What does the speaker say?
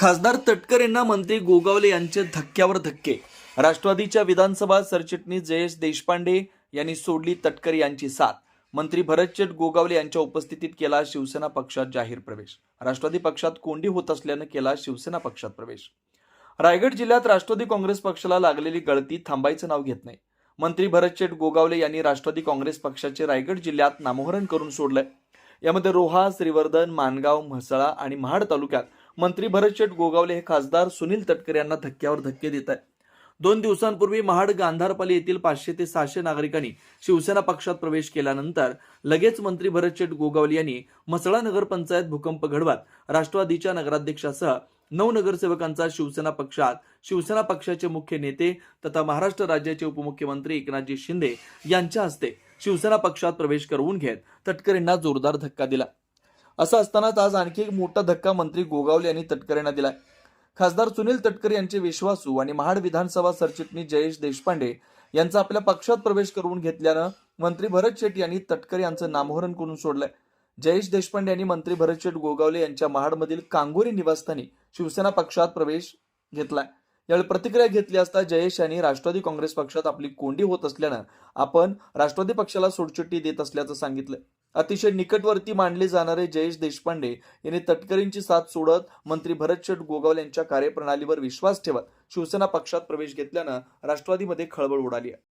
खासदार तटकर यांना मंत्री गोगावले यांचे धक्क्यावर धक्के. राष्ट्रवादीच्या विधानसभा सरचिटणीस जयेश देशपांडे यांनी सोडली तटकर यांची साथ. मंत्री भरतचेट गोगावले यांच्या उपस्थितीत केला शिवसेना पक्षात जाहीर प्रवेश. राष्ट्रवादी पक्षात कोंडी होत असल्यानं केला शिवसेना पक्षात प्रवेश. रायगड जिल्ह्यात राष्ट्रवादी काँग्रेस पक्षाला लागलेली गळती थांबायचं नाव घेत नाही. मंत्री भरतचेट गोगावले यांनी राष्ट्रवादी काँग्रेस पक्षाचे रायगड जिल्ह्यात नामोहरण करून सोडलंय. यामध्ये रोहा श्रीवर्धन मानगाव म्हसळा आणि महाड तालुक्यात मंत्री भरतशेठ गोगावले हे खासदार सुनील तटकर यांना धक्क्यावर धक्के देत आहेत. दोन दिवसांपूर्वी महाड गांधारपाली येथील पाचशे ते सहाशे नागरिकांनी शिवसेना पक्षात प्रवेश केल्यानंतर लगेच मंत्री भरतशेठ गोगावले यांनी मसळा नगरपंचायत भूकंप घडवत राष्ट्रवादीच्या नगराध्यक्षासह नऊ नगरसेवकांचा शिवसेना पक्षात शिवसेना पक्षाचे मुख्य नेते तथा महाराष्ट्र राज्याचे उपमुख्यमंत्री एकनाथजी शिंदे यांच्या हस्ते शिवसेना पक्षात प्रवेश करवून घेत तटकर यांना जोरदार धक्का दिला. असं असतानाच आज आणखी एक मोठा धक्का मंत्री गोगावले यांनी तटकरेंना दिलाय. खासदार सुनील तटकरे यांचे विश्वासू आणि महाड विधानसभा सरचिटणीस जयेश देशपांडे यांचा आपल्या पक्षात प्रवेश करून घेतल्यानं मंत्री भरत शेट यांनी तटकरे यांचं नामोहरण करून सोडलंय. जयेश देशपांडे यांनी मंत्री भरत शेट गोगावले यांच्या महाडमधील कांगोरी निवासस्थानी शिवसेना पक्षात प्रवेश घेतलाय. यावेळी प्रतिक्रिया घेतली असता जयेश यांनी राष्ट्रवादी काँग्रेस पक्षात आपली कोंडी होत असल्यानं आपण राष्ट्रवादी पक्षाला सोडचिट्टी देत असल्याचं सांगितलं अतिशय निकटवर्ती मानले जाणारे जयेश देशपांडे यांनी तटकरींची साथ सोडत मंत्री भरत शेठ गोगावल यांच्या कार्यप्रणालीवर विश्वास ठेवत शिवसेना पक्षात प्रवेश घेतल्यानं राष्ट्रवादीमध्ये खळबळ उडाली आहे.